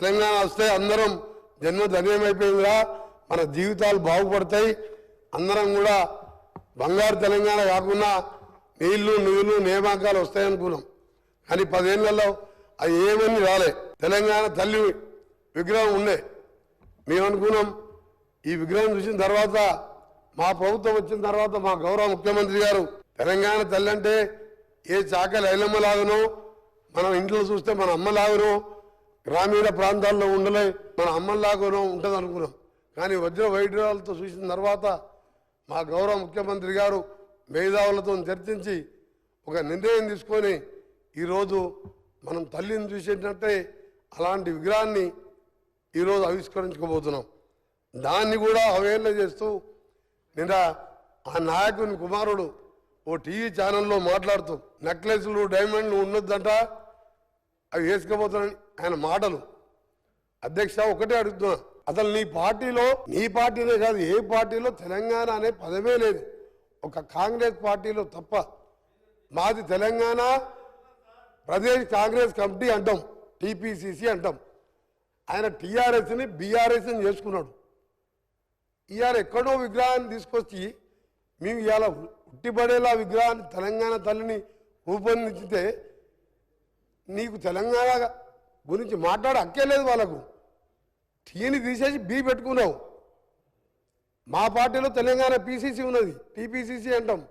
తెలంగాణ వస్తే అందరం జన్మ ధన్యమైపోయిందిరా మన జీవితాలు బాగుపడతాయి. అందరం కూడా బంగారు తెలంగాణ కాకుండా నీళ్ళు నిధులు నియామకాలు వస్తాయనుకున్నాం కానీ పదేళ్ళలో అవి ఏమని రాలే. తెలంగాణ తల్లి విగ్రహం ఉండే. మేము అనుకున్నాం ఈ విగ్రహం చూసిన తర్వాత మా ప్రభుత్వం వచ్చిన తర్వాత మా గౌరవ ముఖ్యమంత్రి గారు తెలంగాణ తల్లి అంటే ఏ చాకలి ఐలమ్మలాగనో మనం ఇంట్లో చూస్తే మన అమ్మ లాగనో గ్రామీణ ప్రాంతాల్లో ఉండలే మన అమ్మల్లాగానో ఉంటుంది అనుకున్నాం. కానీ వజ్ర వైద్యాలతో చూసిన తర్వాత మా గౌరవ ముఖ్యమంత్రి గారు మేధావులతో చర్చించి ఒక నిర్ణయం తీసుకొని ఈరోజు మనం తల్లిని చూసేటట్టే అలాంటి విగ్రహాన్ని ఈరోజు ఆవిష్కరించుకోబోతున్నాం. దాన్ని కూడా అవహేళన చేస్తూ నిన్న ఆ నాయకుని కుమారుడు ఓ టీవీ ఛానల్లో మాట్లాడుతూ నెక్లెస్లు డైమండ్లు ఉండొద్దంట అవి వేసుకపోతున్నాయి ఆయన మాటలు. అధ్యక్ష ఒకటే అడుగుతున్నా. అసలు నీ పార్టీలో నీ పార్టీనే కాదు ఏ పార్టీలో తెలంగాణ అనే పదమే లేదు. ఒక కాంగ్రెస్ పార్టీలో తప్ప మాది తెలంగాణ ప్రదేశ్ కాంగ్రెస్ కమిటీ అంటాం టీపీసీసీ అంటాం. ఆయన టీఆర్ఎస్ని బీఆర్ఎస్ని చేసుకున్నాడు. ఇవాళ ఎక్కడో విగ్రహాన్ని తీసుకొచ్చి మేము ఇవాళ ఉట్టిపడేలా విగ్రహాన్ని తెలంగాణ తల్లిని రూపొందించితే నీకు తెలంగాణ గురించి మాట్లాడ అక్కేలేదు వాళ్ళకు. టీని తీసేసి బీ పెట్టుకున్నావు. మా పార్టీలో తెలంగాణ పీసీసీ ఉన్నది. టీపీసీసీ అంటాం.